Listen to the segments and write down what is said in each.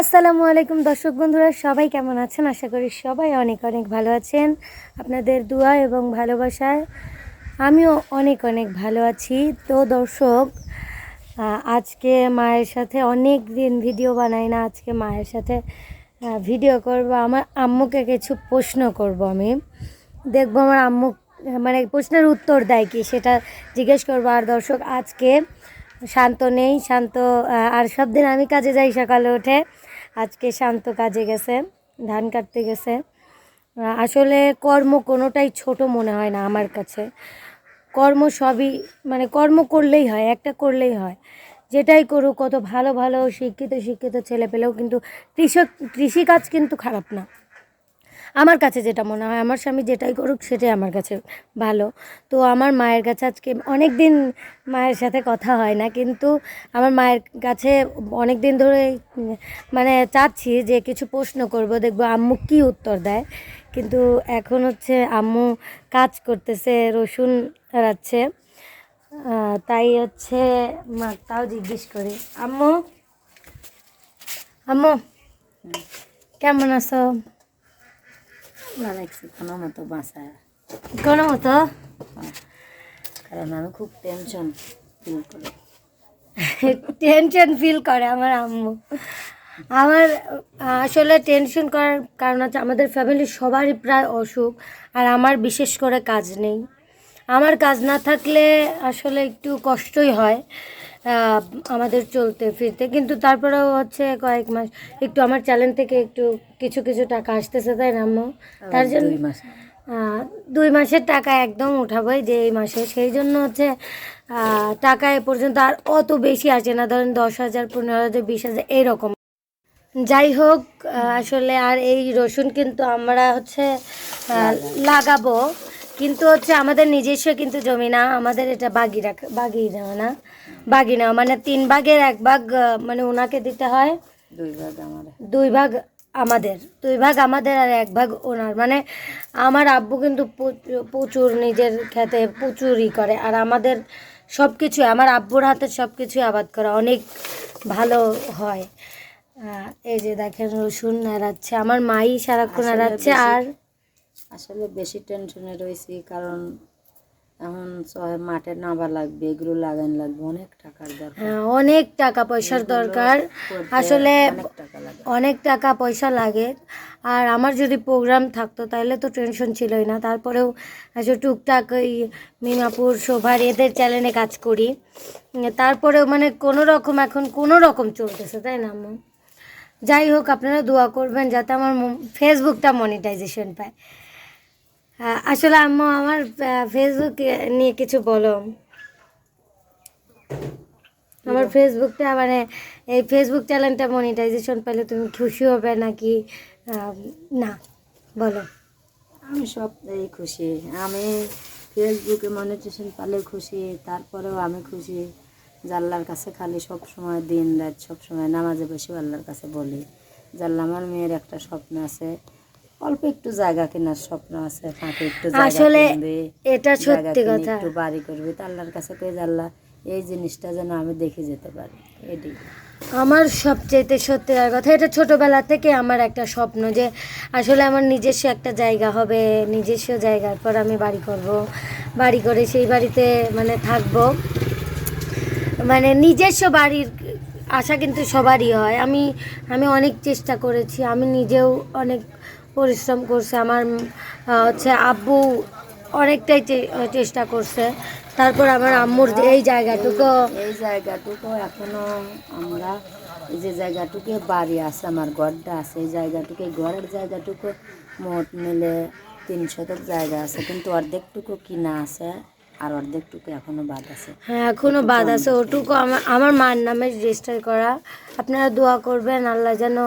আসসালামু আলাইকুম দর্শক বন্ধুরা, সবাই কেমন আছেন? আশা করি সবাই অনেক অনেক ভালো আছেন। আপনাদের দোয়া এবং ভালোবাসায় আমিও অনেক অনেক ভালো আছি। তো দর্শক আজকে মায়ের সাথে অনেক দিন ভিডিও বানাই না, আজকে মায়ের সাথে ভিডিও করব। আমার আম্মুকে কিছু প্রশ্ন করব আমি। দেখব আমার আম্মু মানে প্রশ্নের উত্তর দেয় কি সেটা জিজ্ঞেস করব। আর দর্শক, আজকে শান্ত নেই, শান্ত আর সব দিন আমি কাজে যাই সকালে উঠে। আজকে শান্ত কাজে গেছে, ধান কাটতে গেছে। আসলে কর্ম কোনোটাই ছোট মনে হয় না আমার কাছে। কর্ম সবই মানে কর্ম করলেই হয়, একটা করলেই হয়। যেটাই করুক, কত ভালো ভালো শিক্ষিত শিক্ষিত ছেলে পেলেও কিন্তু কৃষক, কৃষিকাজ কিন্তু খারাপ না। আমার কাছে যেটা মনে হয়, আমার স্বামী যেটাই করুক সেটাই আমার কাছে ভালো। তো আমার মায়ের কাছে আজকে অনেক দিন মায়ের সাথে কথা হয় না, কিন্তু আমার মায়ের কাছে অনেক দিন ধরে মানে চাচ্ছি যে কিছু প্রশ্ন করব, দেখব আম্মু কি উত্তর দেয়। কিন্তু এখন হচ্ছে আম্মু কাজ করতেছে, রসুন রাচ্ছে তাই হচ্ছে মা, তাও জিজ্ঞেস করি। আম্মু? আম্মু? কেমন আছো? লাগছে কোনো মতো বাঁচায়। কোনো মতো? কারণ আমি খুব টেনশন ফিল করি। টেনশন ফিল করে আমার আম্মু। আমার আসলে টেনশন করার কারণ হচ্ছে আমাদের ফ্যামিলির সবারই প্রায় অসুখ আর আমার বিশেষ করে কাজ নেই। আমার কাজ না থাকলে আসলে একটু কষ্টই হয়। আমাদের চলতে ফিরতে। কিন্তু তারপরেও হচ্ছে কয়েক মাস একটু আমার চ্যানেল থেকে একটু কিছু কিছু টাকা আসতেছে তাই না আম্মু? তার জন্য দুই মাসের টাকা একদম উঠাবোই যে এই মাসে। সেই জন্য হচ্ছে আহ, টাকা এ পর্যন্ত আর অত বেশি আসে না। ধরেন দশ হাজার পনেরো হাজার বিশ হাজার এইরকম যাই হোক আসলে আর এই রসুন কিন্তু আমরা হচ্ছে লাগাবো। কিন্তু হচ্ছে আমাদের নিজস্ব কিন্তু জমি না আমাদের এটা বাগি রাখ বাগি নেওয়া না। বাগি নেওয়া মানে তিন ভাগের এক ভাগ মানে ওনাকে দিতে হয়। দুই ভাগ আমার দুই ভাগ আমাদের দুই ভাগ আমাদের আর এক ভাগ ওনার। মানে আমার আব্বু কিন্তু প্রচুর- নিজের খেতে প্রচুরই করে আর আমাদের সব কিছু আমার আব্বুর হাতের সব কিছুই আবাদ করা অনেক ভালো হয়। এই যে দেখেন রসুন নাড়াচ্ছে আমার মাই সারাক্ষণ নাড়াচ্ছে আর আসলে বেশি টেনশনে রয়েছি কারণ এখন মাঠে নাবা লাগবে এগুলো লাগান লাগবে অনেক টাকার দরকার। হ্যাঁ, অনেক টাকা পয়সার দরকার। আসলে অনেক টাকা পয়সা লাগে। আর আমার যদি প্রোগ্রাম থাকতো তাহলে তো টেনশন ছিলই না। তারপরেও আসলে টুকটাক ওই মিমাপুর শোভার এদের চ্যানেলে কাজ করি। তারপরেও মানে কোনো রকম এখন কোনো রকম চলতেছে তাই না আম্মু? যাই হোক আপনারা দোয়া করবেন যাতে আমার ফেসবুকটা মনিটাইজেশন পায়। আসলে আম্মু আমার ফেসবুক নিয়ে কিছু বলো। আমার ফেসবুকটা মানে এই ফেসবুক চ্যানেলটা মনিটাইজেশন পেলে তুমি খুশি হবে নাকি? না বলো। আমি সব এই খুশি। আমি ফেসবুকে মনিটেশন পালে খুশি তারপরেও আমি খুশি। যে আল্লাহর কাছে খালি সব সময় দিন রাত সব সময় নামাজে বসে আল্লাহর কাছে বলি। যে আল্লাহ আমার মেয়ের একটা স্বপ্ন আছে। অল্প একটু জায়গা কেনার স্বপ্ন আছে ফাঁকে একটু আসলে এটা সত্যি কথা। একটু বাড়ি করবে তা আল্লাহর কাছে কই আল্লাহ এই জিনিসটা যেন আমি দেখে যেতে পারি। এটাই। আমার সবচেয়ে সত্যিকার কথা এটা ছোটবেলা থেকে আমার একটা স্বপ্ন যে আসলে আমার নিজস্ব একটা জায়গা হবে নিজস্ব জায়গার পর আমি বাড়ি করব বাড়ি করে সেই বাড়িতে মানে থাকব। মানে নিজস্ব বাড়ির আশা কিন্তু সবারই হয়। আমি আমি অনেক চেষ্টা করেছি আমি নিজেও অনেক পরিশ্রম করছে আমার হচ্ছে আব্বু অনেকটাই চেষ্টা করছে। তারপর আমার আম্মুর এই জায়গাটুকু। এই জায়গাটুকু এখনও আমরা এই যে জায়গাটুকু বাড়ি আছে আমার ঘরটা আছে এই জায়গাটুকু ঘরের জায়গাটুকু মোট মিলে তিন শতক জায়গা আছে কিন্তু অর্ধেকটুকু কিনা আছে আর অর্ধেকটুকু এখনও বাদ আছে। হ্যাঁ এখনও বাদ আছে ওটুকু আমার আমার মার নামে রেজিস্টার করা। আপনারা দোয়া করবেন আল্লাহ যেন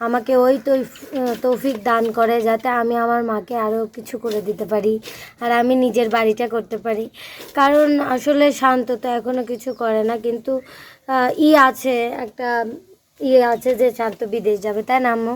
আমাকে ওই তৈফ- তৌফিক দান করে যাতে আমি আমার মাকে আরও কিছু করে দিতে পারি আর আমি নিজের বাড়িটা করতে পারি। কারণ আসলে শান্ত তো এখনও কিছু করে না কিন্তু ই আছে একটা ইয়ে আছে যে শান্ত বিদেশ যাবে তাই না আম্মু?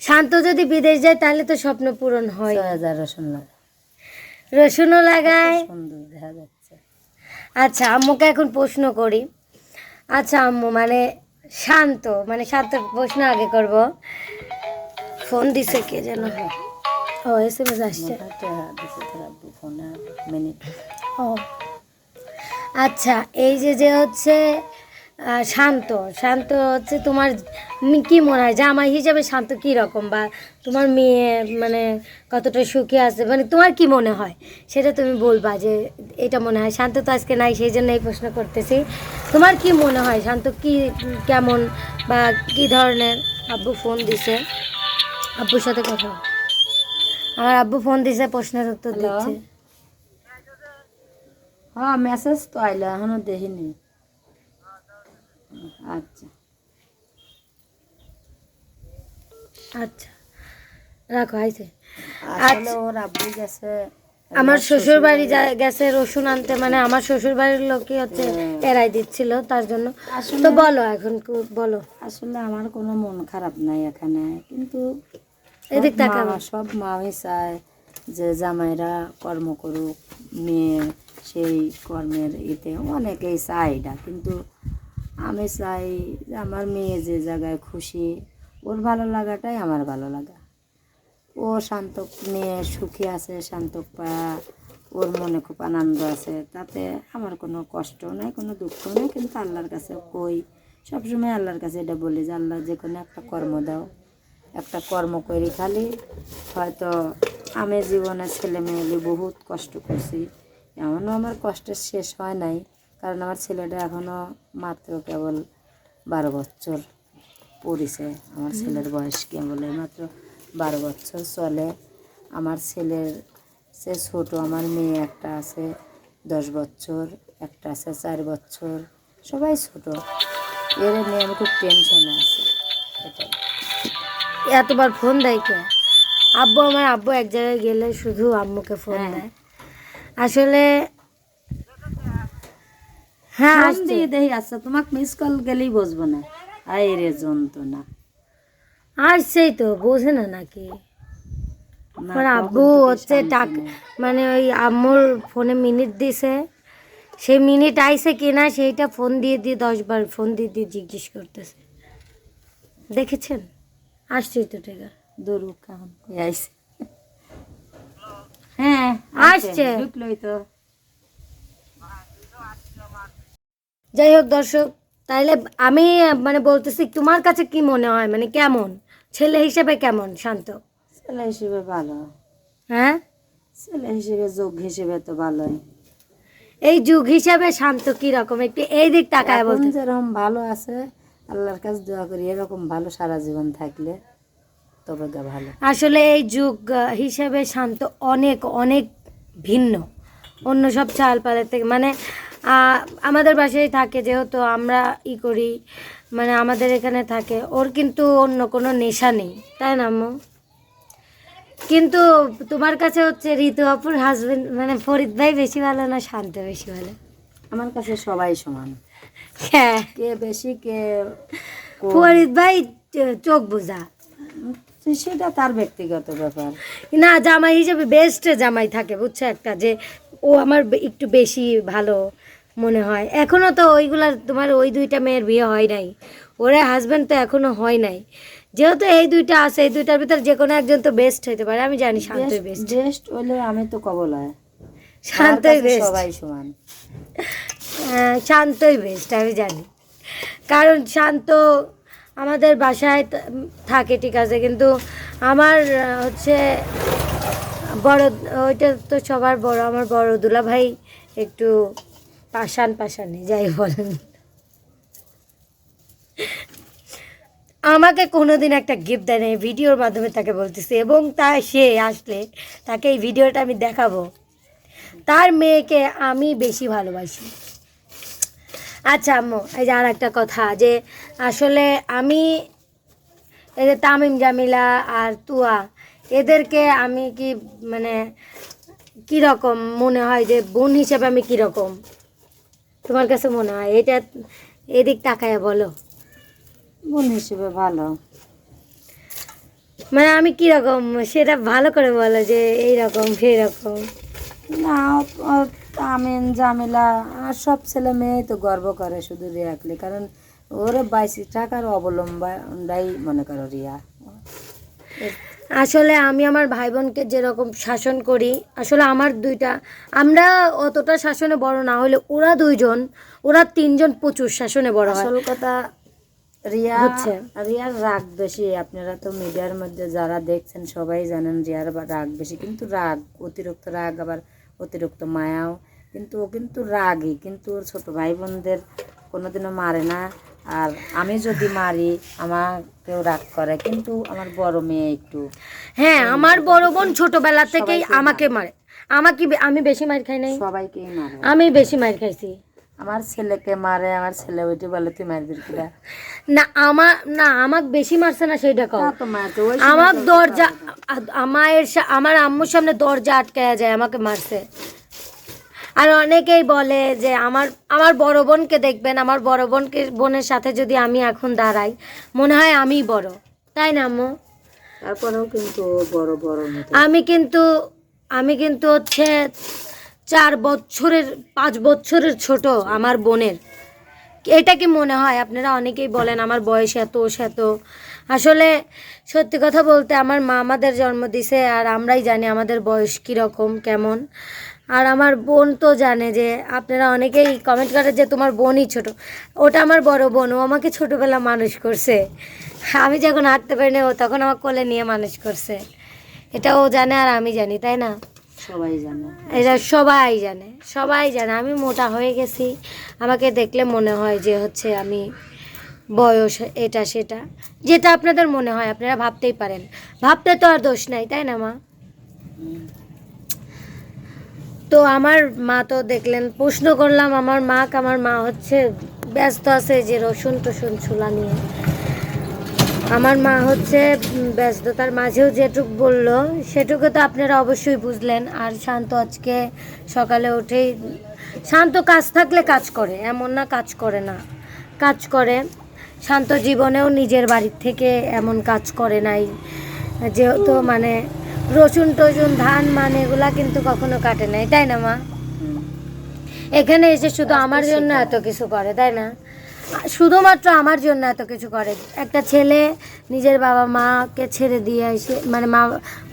শান্ত যদি বিদেশ যায় তাহলে তো স্বপ্ন পূরণ হয়। রসুন লাগে রসুনও লাগায়। সুন্দর দেখা যাচ্ছে। আচ্ছা আম্মুকে এখন প্রশ্ন করি। আচ্ছা আম্মু মানে শান্ত মানে শান্ত প্রশ্ন আগে করব। ফোন দিছে কে যেন? ও এস এম এস আসছে ও। আচ্ছা এই যে যে হচ্ছে শান্ত। শান্ত হচ্ছে তোমার কি মনে হয়? জামাই হিসাবে শান্ত কি রকম বা তোমার মেয়ে মানে কতটা সুখী আছে? মানে তোমার কি মনে হয়? সেটা তুমি বলবা যে এটা মনে হয়। শান্ত তো আজকে নাই সেই জন্য এই প্রশ্ন করতেছি। তোমার কি মনে হয়? শান্ত কি কেমন বা কি ধরনের? আব্বু ফোন দিছে। আব্বুর সাথে কথা আমার আব্বু ফোন দিছে প্রশ্নের উত্তর? দিচ্ছে। হ্যাঁ মেসেজ তো আইলো এখনও দেখিনি। আচ্ছা। আচ্ছা রাখো আইছে। আসলে ওর আব্বু গেছে আমার শ্বশুর বাড়ি গেছে রসুন আনতে মানে আমার শ্বশুর বাড়ির লোকই হচ্ছে এরাই দিচ্ছিল তার জন্য। তো বলো এখন বলো। আসলে আমার কোনো মন খারাপ নাই এখানে কিন্তু এদিক তাকাবো। সব মাই চায় যে জামাইরা কর্ম করুক মেয়ে সেই কর্মের ইতে অনেকেই চায় এটা কিন্তু আমি চাই যে আমার মেয়ে যে জায়গায় খুশি, ওর ভালো লাগাটাই আমার ভালো লাগা। ও শান্তক নিয়ে সুখী আছে, শান্তক পায়া ওর মনে খুব আনন্দ আছে। তাতে আমার কোনো কষ্ট নাই, কোনো দুঃখ নেই, কিন্তু আল্লাহর কাছে কই। সবসময় আল্লাহর কাছে এটা বলি যে, আল্লাহ, যে কোনো একটা কর্ম দাও। একটা কর্ম করি খালি। হয়তো আমি জীবনে ছেলে মেয়েলি বহুত কষ্ট করছি। এমনও আমার কষ্টের শেষ হয় নাই। কারণ আমার ছেলেটা এখনও মাত্র কেবল বারো বছর পড়েছে। আমার ছেলের বয়স কেবল মাত্র বারো বছর চলে। আমার ছেলের সে ছোট আমার মেয়ে একটা আছে দশ বছর একটা আছে চার বছর সবাই ছোট। এর নিয়ে আমি খুব টেনশনে আছি এটাই। এতবার ফোন দেয় কে? আব্বু আমার আব্বু এক জায়গায় গেলে শুধু আম্মুকে ফোন হ্যাঁ। দেয়। আসলে হ্যাঁ ফোন আসছে। আচ্ছা তোমাকে মিস কল গেলেই বসবো না। রে যন্ত্রণা। আসছেই তো বোঝে না নাকি? আমার আব্বু হচ্ছে টাক মানে ওই আম্মুর ফোনে মিনিট দিছে। সেই মিনিট আইছে কিনা সেইটা ফোন দিয়ে দিয়ে দশবার ফোন দিয়ে দিয়ে জিজ্ঞেস করতেছে। দেখেছেন? আসছি তো ঠিক আইছে। হ্যাঁ আসছে। ঢুকলোই তো। যাই হোক দর্শক তাইলে আমি মানে বলতেছি তোমার কাছে কি মনে হয়? মানে কেমন? ছেলে হিসেবে কেমন শান্ত? ছেলে হিসেবে ভালো। হ্যাঁ? ছেলে হিসেবে যোগ হিসেবে তো ভালোই। এই যুগ হিসাবে শান্ত কি রকম? একটু এই দিক তাকায় বলতে। যেরকম ভালো আছে আল্লাহর কাছে দোয়া করি এরকম ভালো সারা জীবন থাকলে তবে ভালো। আসলে এই যুগ হিসাবে শান্ত অনেক অনেক ভিন্ন। অন্য সব চাল পালের থেকে মানে আমাদের বাসায় থাকে যেহেতু আমরা ই করি মানে আমাদের এখানে থাকে ওর কিন্তু অন্য কোনো নেশা নেই তাই না আম্মু? কিন্তু তোমার কাছে হচ্ছে ঋতু অপুর হাজবেন্ড মানে ফরিদ ভাই বেশি ভালো না শান্ত বেশি ভালো? আমার কাছে সবাই সমান। হ্যাঁ। কে বেশি কে ফরিদ ভাই চোখ বোঝা। সেটা তার ব্যক্তিগত ব্যাপার। না জামাই হিসেবে বেস্ট জামাই থাকে বুঝছ একটা যে ও আমার একটু বেশি ভালো। মনে হয়। এখনও তো ওইগুলা তোমার ওই দুইটা মেয়ের বিয়ে হয় নাই। ওরা হাজব্যান্ড তো এখনও হয় নাই। যেহেতু এই দুইটা আছে এই দুইটার ভিতর যে কোনো একজন তো বেস্ট হইতে পারে। আমি জানি শান্তই বেস্ট বেস্ট আমি তো কবল হয়। শান্তই বেস্ট সবাই সমান। শান্তই বেস্ট আমি জানি। কারণ শান্ত আমাদের বাসায় থাকে ঠিক আছে? কিন্তু আমার হচ্ছে বড় ওইটা তো সবার বড়। আমার বড় দুলা ভাই একটু পাশান পাশানি যাই বলেন। আমাকে কোনোদিন একটা গিফট দেয় এই ভিডিওর মাধ্যমে তাকে বলতেছি, এবং তা সে আসলে তাকে এই ভিডিওটা আমি দেখাবো। তার মেয়েকে আমি বেশি ভালোবাসি। আচ্ছা আম্মু, এই যে আর একটা কথা, যে আসলে আমি এই যে তামিম, জামিলা আর তুয়া, এদেরকে আমি কি মানে কীরকম মনে হয় যে বোন হিসেবে আমি কীরকম? তোমার কাছে মনে হয়? এটা এদিক তাকায় বলো। বোন হিসেবে ভালো। মানে আমি কীরকম সেটা ভালো করে বলো যে এইরকম রকম না আমিন জামিলা আর সব ছেলে মেয়ে তো গর্ব করে শুধু রেয়াকলে কারণ ওরে বাইশ টাকার অবলম্বনটাই মনে করো রিয়া। আসলে আমি আমার ভাই বোনকে যেরকম শাসন করি আসলে আমার দুইটা আমরা অতটা শাসনে বড় না হলে ওরা দুইজন ওরা তিনজন প্রচুর শাসনে বড় আসল কথা রিয়া হচ্ছে। রিয়ার রাগ বেশি আপনারা তো মিডিয়ার মধ্যে যারা দেখছেন সবাই জানেন রিয়ার রাগ বেশি কিন্তু রাগ অতিরিক্ত রাগ আবার অতিরিক্ত মায়াও কিন্তু ও কিন্তু রাগই কিন্তু ওর ছোট ভাই বোনদের কোনোদিনও মারে না আর আমি যদি মারি আমাকেও রাগ করে কিন্তু আমার বড় মেয়ে একটু। হ্যাঁ আমার বড় বোন ছোটবেলা থেকেই আমাকে মারে। আমাকে আমি বেশি মার খাই নাই। সবাইকেই মারে। আমি বেশি মার খাইছি। আমার ছেলেকে মারে আমার ছেলে ওইটি বলে তুই মারবি কিরা না আমার না আমাকে বেশি মারছে না সেইটা ওই আমার দরজা আমার আমার আম্মুর সামনে দরজা আটকায়া যায় আমাকে মারছে। আর অনেকেই বলে যে আমার আমার বড় বোনকে দেখবেন আমার বড় বোনকে বোনের সাথে যদি আমি এখন দাঁড়াই মনে হয় আমিই বড়। তাই না আম্মু? তারপরেও কিন্তু বড় বড় আমি কিন্তু আমি কিন্তু হচ্ছে চার বছরের পাঁচ বছরের ছোট আমার বোনের। এটা কি মনে হয়? আপনারা অনেকেই বলেন আমার বয়স এত এত। আসলে সত্যি কথা বলতে আমার মা আমাদের জন্ম দিছে আর আমরাই জানি আমাদের বয়স কীরকম কেমন। আর আমার বোন তো জানে যে আপনারা অনেকেই কমেন্ট করে যে তোমার বোনই ছোট। ওটা আমার বড় বোন ও আমাকে ছোটোবেলা মানুষ করছে। আমি যখন হাঁটতে পারি না ও তখন আমার কোলে নিয়ে মানুষ করছে। এটা ও জানে আর আমি জানি তাই না? সবাই জানে। এটা সবাই জানে সবাই জানে। আমি মোটা হয়ে গেছি আমাকে দেখলে মনে হয় যে হচ্ছে আমি বয়স এটা সেটা। যেটা আপনাদের মনে হয়, আপনারা ভাবতেই পারেন। ভাবতে তো আর দোষ নাই, তাই না মা? তো আমার মা তো দেখলেন, প্রশ্ন করলাম, আমার মা আমার মা হচ্ছে ব্যস্ত আছে যে রসুন টসুন ছোলা নিয়ে। আমার মা হচ্ছে ব্যস্ততার মাঝেও যেটুক বলল, সেটুকু তো আপনারা অবশ্যই বুঝলেন। আর শান্ত আজকে সকালে উঠেই, শান্ত কাজ থাকলে কাজ করে, এমন না কাজ করে না। কাজ করে। শান্ত জীবনেও নিজের বাড়ির থেকে এমন কাজ করে নাই। যেহেতু মানে রসুন টসুন ধান মান এগুলা কিন্তু কখনো কাটে নাই তাই না মা? এখানে এসে শুধু আমার জন্য এত কিছু করে তাই না? শুধুমাত্র আমার জন্য এত কিছু করে। একটা ছেলে নিজের বাবা মাকে ছেড়ে দিয়ে এসে মানে মা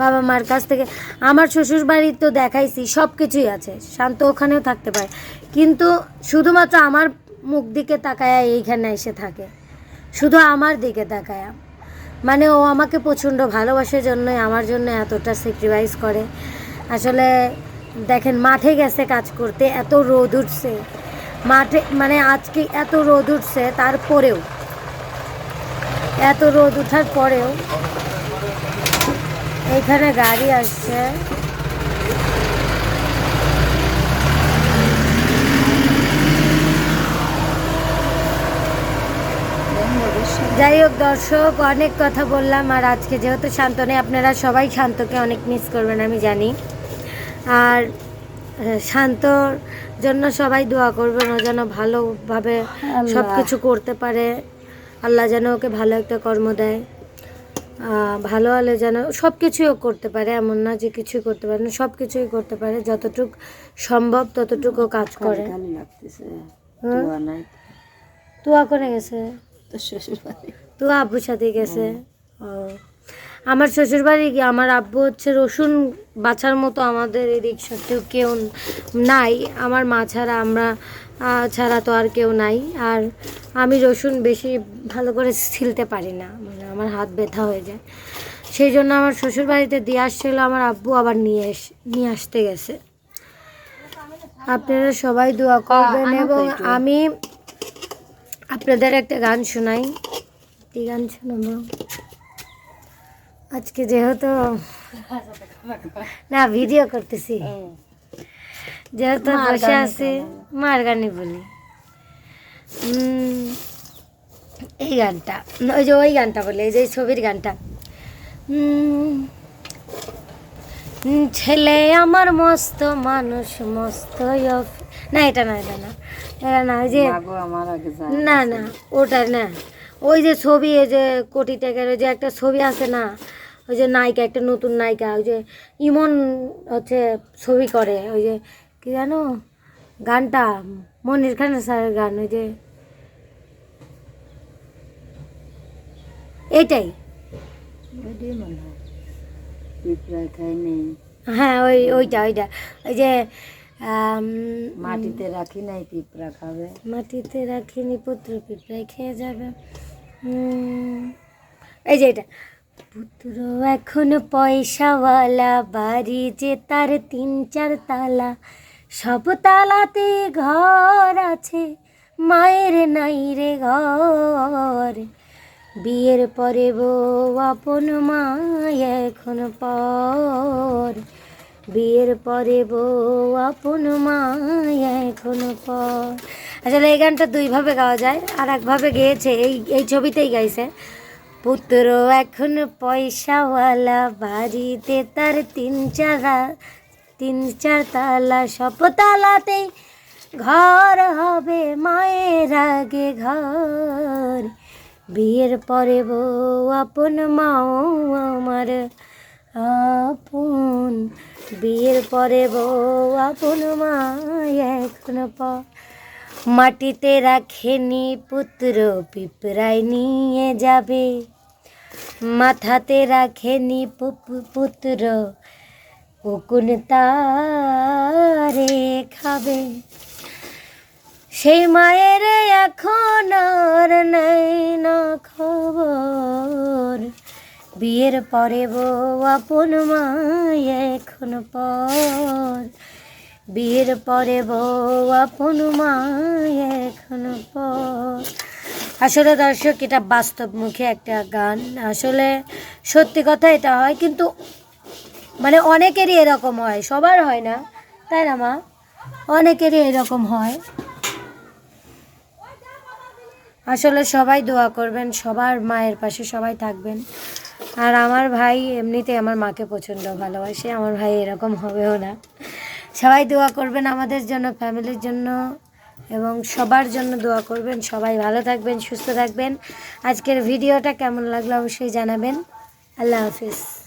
বাবা মার কাছ থেকে আমার শ্বশুর বাড়ি তো দেখাইছি সব কিছুই আছে শান্ত ওখানেও থাকতে পারে। কিন্তু শুধুমাত্র আমার মুখ দিকে তাকায় এইখানে এসে থাকে। শুধু আমার দিকে তাকায়া। মানে ও আমাকে প্রচণ্ড ভালোবাসার জন্যই, আমার জন্য এতটা স্যাক্রিফাইস করে। আসলে দেখেন, মাঠে গেছে কাজ করতে, এত রোদ উঠছে। মাঠে মানে আজকে এত রোদ উঠছে, তারপরেও, এত রোদ ওঠার পরেও এখানে গাড়ি আসছে। যাই হোক দর্শক অনেক কথা বললাম আর আজকে যেহেতু শান্ত নেই আপনারা সবাই শান্তকে অনেক মিস করবেন আমি জানি। আর শান্তর জন্য সবাই দোয়া করবেন ও যেন ভালোভাবে। সব কিছু করতে পারে। আল্লাহ যেন ওকে ভালো একটা কর্ম দেয়। ভালো হলে যেন সব কিছুই ও করতে পারে এমন না যে কিছুই করতে পারে না সব কিছুই করতে পারে যতটুক সম্ভব ততটুকু কাজ করে। তুয়া করে গেছে। তো শ্বশুর বাড়ি তো আব্বুর সাথে গেছে। ও। আমার শ্বশুর বাড়ি গিয়ে আমার আব্বু হচ্ছে রসুন বাছার মতো আমাদের এদিক সত্যিও কেউ নাই। আমার মা ছাড়া আমরা ছাড়া তো আর কেউ নাই। আর আমি রসুন বেশি ভালো করে ছিলতে পারি না। মানে আমার হাত ব্যথা হয়ে যায়। সেই জন্য আমার শ্বশুর বাড়িতে দিয়ে আসছিল আমার আব্বু আবার নিয়ে এস নিয়ে আসতে গেছে। আপনারা সবাই দোয়া করবেন আনো এবং আমি আপনাদের একটা গান শোনাই। কি গান শোনাবো? আজকে যেহেতু না ভিডিও করতেছি। যেহেতু বসে আছি মার গানই বলি। এই গানটা ওই যে ওই গানটা বলি এই যে ছবির গানটা। ছেলে আমার মস্ত মানুষ মস্ত না এটা না এটা না। এটা না ওই যে না না ওটা না। ওই যে ছবি এই যে কোটি টাকার ওই যে একটা ছবি আছে না ওই যে নায়িকা একটা নতুন নায়িকা ওই যে ইমন হচ্ছে ছবি করে ওই যে কি জানো? গানটা মনির খানের স্যারের গান ওই যে। এটাই হয় ওই ওইটা ওইটা। ওই যে মাটিতে রাখি নাই পিঁপড়া খাবে। মাটিতে রাখিনি পুত্র পিঁপড়ায় খেয়ে যাবে। এই যে এটা। পুত্র এখন পয়সাওয়ালা বাড়ি যে তার তিন চার তালা সব তালাতে ঘর আছে মায়ের নাই রে ঘর। বিয়ের পরে বউ আপন মা এখন পর। বিয়ের পরে বউ আপন মা, এখন পর। আসলে এই গানটা দুইভাবে গাওয়া যায় আর একভাবে গেয়েছে, এই এই ছবিতেই গাইছে। পুত্র এখন পয়সাওয়ালা, বাড়িতে তার তিন চারা তিন চার তালা সব তালাতেই ঘর হবে মায়ের আগে ঘর। বিয়ের পরে বউ আপন মাও আমার আপন, বিয়ের পরে বউ আপন মা এখন পর মাটিতে রাখেনি পুত্র, পিঁপড়ায় নিয়ে যাবে। মাথাতে রাখেনি পু- পুত্র, উকুন তারে খাবে। সেই মায়ের এখন আর নেই না খবর। বিয়ের পরে বউ আপন মা এখন পর। বিয়ের পরে বউ আপন মা এখন পর। আসলে দর্শক, এটা বাস্তব মুখে একটা গান। আসলে সত্যি কথা এটা হয়, কিন্তু মানে অনেকেরই এরকম হয়, সবার হয় না। তাই না, মা? অনেকেরই এরকম হয়। আসলে সবাই দোয়া করবেন, সবার মায়ের পাশে সবাই থাকবেন। আর আমার ভাই এমনিতে আমার মাকে প্রচণ্ড ভালোবাসে, আমার ভাই এরকম হবেও না। সবাই দোয়া করবেন আমাদের জন্য, ফ্যামিলির জন্য এবং সবার জন্য দোয়া করবেন। সবাই ভালো থাকবেন, সুস্থ থাকবেন। আজকের ভিডিওটা কেমন লাগল অবশ্যই জানাবেন। আল্লাহ হাফিজ।